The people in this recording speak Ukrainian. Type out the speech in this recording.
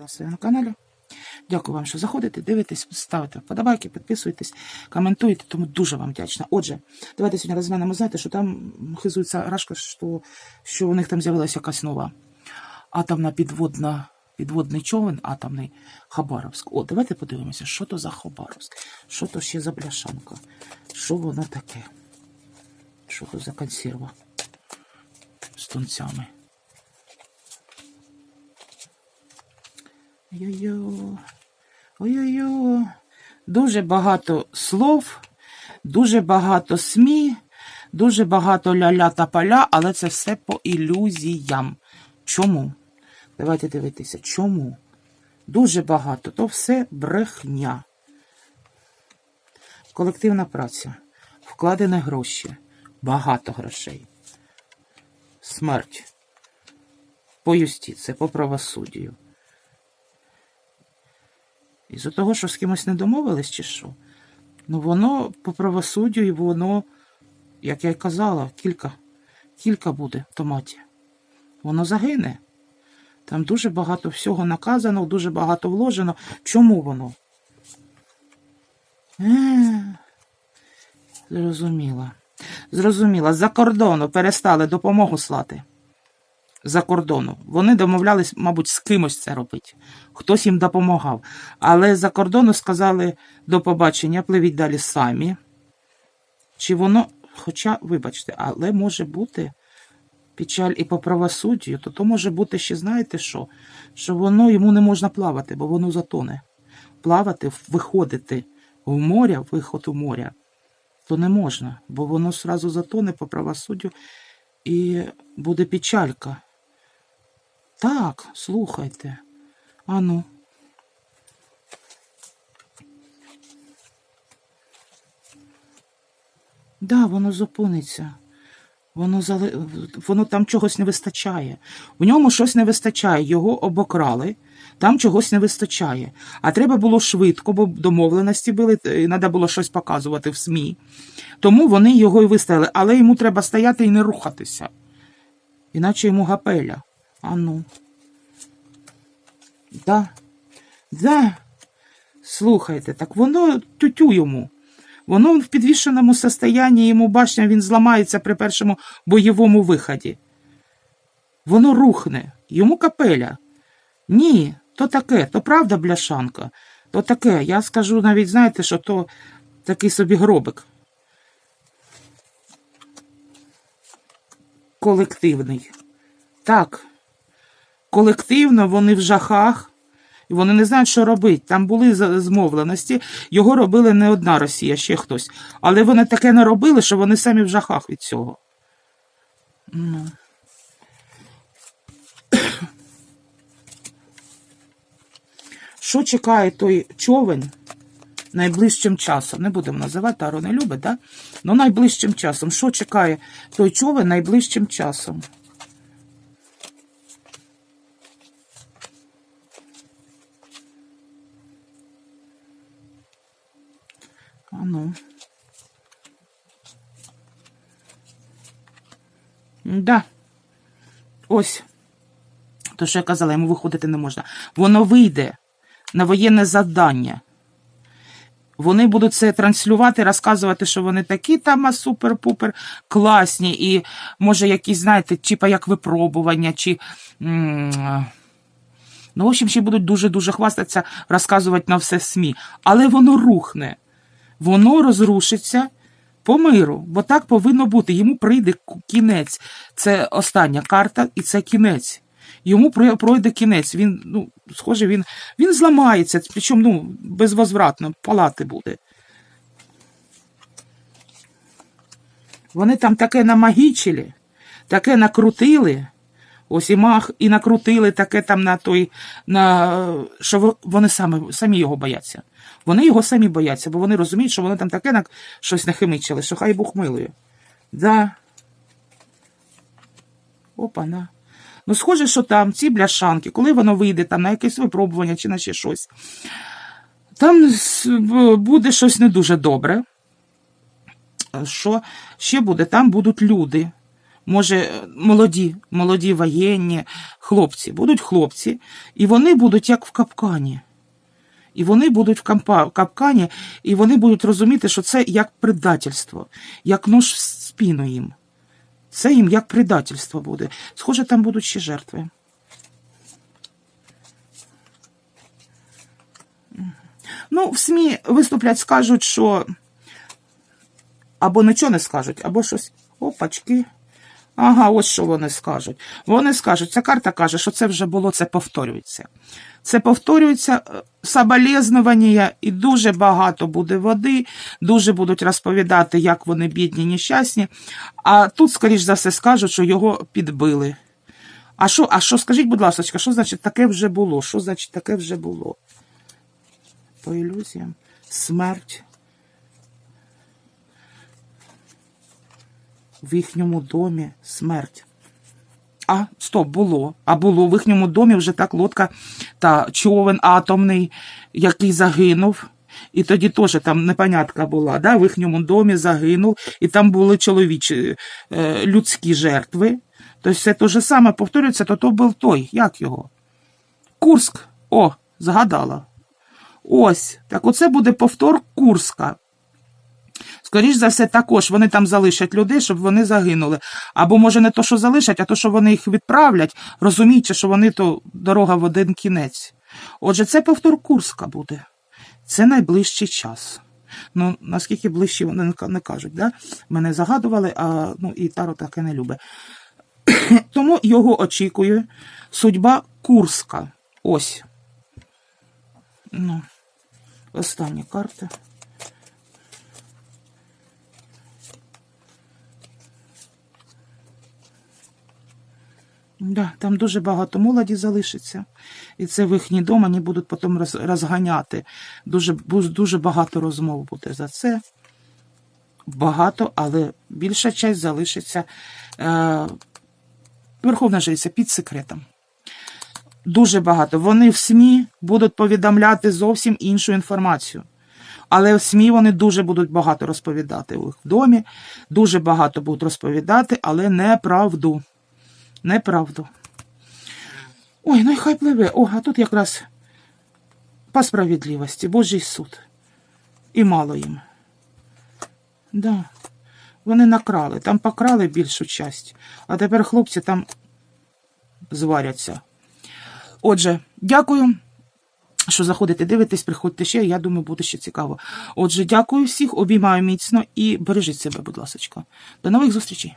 на своєму каналі. Дякую вам, що заходите, дивитесь, ставите вподобайки, підписуєтесь, коментуєте, тому дуже вам вдячна. Отже, давайте сьогодні розглянемо, знаєте, що там хизується Рашка, що, що у них там з'явилася якась нова атомна підводна, підводний човен, атомний Хабаровськ. О, давайте подивимося, що то за Хабаровськ, що то ще за бляшанка, що воно таке, що то за консерва з тунцями. Ой-ой-ой. Дуже багато слов, дуже багато СМІ, дуже багато ля-ля та поля, але це все по ілюзіям. Чому? Давайте дивитися, чому? Дуже багато. То все брехня. Колективна праця, вкладені гроші, багато грошей. Смерть. По юстиції, по правосуддю. Із-за того, що з кимось не домовились, чи що? Ну, воно по правосуддю, і воно, як я й казала, кілька, кілька буде в томаті. Воно загине. Там дуже багато всього наказано, дуже багато вложено. Чому воно? Е, Зрозуміла. Зрозуміла. За кордону перестали допомогу слати. За кордону. Вони домовлялись, мабуть, з кимось це робити. Хтось їм допомагав. Але за кордону сказали до побачення, пливіть далі самі. Чи воно, хоча, вибачте, але може бути печаль і по правосуддю, то то може бути ще, знаєте що? Що воно йому не можна плавати, бо воно затоне. Плавати, виходити в моря, виход у моря, то не можна, бо воно сразу затоне по правосуддю і буде печалька. Так, слухайте. Ану. Да, воно зупиниться. Воно, зали... воно там чогось не вистачає. В ньому щось не вистачає. Його обокрали, там чогось не вистачає. А треба було швидко, бо домовленості були, і треба було щось показувати в СМІ. Тому вони його і виставили. Але йому треба стояти і не рухатися. Іначе йому гапеля. А ну. Да. Да. Слухайте, так воно тютю йому. Воно в підвішеному состоянні, йому башня, він зламається при першому бойовому виході. Воно рухне, йому капеля. Ні, то таке, то правда бляшанка, то таке. Я скажу навіть, знаєте, що то такий собі гробик. Колективний. Так. Колективно вони в жахах. І вони не знають, що робити. Там були змовленості. Його робили не одна Росія, ще хтось. Але вони таке не робили, що вони самі в жахах від цього. Ну. Що чекає той човен найближчим часом? Не будемо називати, Таро не любить, да? Ну, найближчим часом. Що чекає той човен найближчим часом? А ну. Да. Ось. То, що я казала, йому виходити не можна. Воно вийде на воєнне завдання. Вони будуть це транслювати, розказувати, що вони такі там супер-пупер класні, і може якісь, знаєте, типа як випробування, чи. Ну, в общем, ще будуть дуже-дуже хвастатися, розказувати на все СМІ. Але воно рухне воно розрушиться по миру, бо так повинно бути. Йому прийде кінець. Це остання карта, і це кінець. Йому пройде кінець. Він, ну, схоже, він, він зламається, причому ну, безвозвратно, палати буде. Вони там таке намагічили, таке накрутили. Ось і накрутили таке там на той, на, що вони самі, самі його бояться. Вони його самі бояться, бо вони розуміють, що вони там таке на, щось нахимичили, що хай Бог милує. Да. Опа, на. Ну, схоже, що там ці бляшанки, коли воно вийде там на якесь випробування чи на ще щось, там буде щось не дуже добре. Що ще буде? Там будуть люди. Може, молоді, молоді воєнні хлопці. Будуть хлопці, і вони будуть як в капкані. І вони будуть в капкані, і вони будуть розуміти, що це як предательство, як нож в спину їм. Це їм як предательство буде. Схоже, там будуть ще жертви. Ну, в СМІ виступлять, скажуть, що або нічого не скажуть, або щось. Опачки. Ага, ось що вони скажуть. Вони скажуть, ця карта каже, що це вже було, це повторюється. Це повторюється е, соболезнування, і дуже багато буде води, дуже будуть розповідати, як вони бідні, нещасні. А тут, скоріш за все, скажуть, що його підбили. А що, а що, скажіть, будь ласка, що значить таке вже було? Що значить таке вже було? По ілюзіям. Смерть. В їхньому домі смерть. А, стоп, було. А було в їхньому домі вже так лодка та човен атомний, який загинув. І тоді теж там непонятка була, да? в їхньому домі загинув, і там були чоловічі е, людські жертви. Тобто все те ж саме повторюється, то то був той, як його? Курск. О, згадала. Ось. Так оце буде повтор Курска. Скоріш за все, також вони там залишать людей, щоб вони загинули. Або, може, не то, що залишать, а то, що вони їх відправлять, розуміючи, що вони то дорога в один кінець. Отже, це повтор Курска буде. Це найближчий час. Ну, наскільки ближче вони не кажуть, да? Мене загадували, а ну, і Таро таке не любить. Тому його очікує судьба Курська. Ось. Ну, остання карта. Да, там дуже багато молоді залишиться. І це в їхній дом вони будуть потім розганяти. Дуже, дуже багато розмов буде за це. Багато, але більша часть залишиться е, Верховна Жриця під секретом. Дуже багато. Вони в СМІ будуть повідомляти зовсім іншу інформацію. Але в СМІ вони дуже будуть багато розповідати у їх домі, дуже багато будуть розповідати, але неправду. Неправду. Ой, ну і хай пливе. О, а тут якраз по справедливості, Божий суд. І мало їм. Да. Вони накрали, там покрали більшу часть, а тепер хлопці там зваряться. Отже, дякую, що заходите, дивитесь, приходьте ще. Я думаю, буде ще цікаво. Отже, дякую всіх, обіймаю міцно і бережіть себе, будь ласка. До нових зустрічей.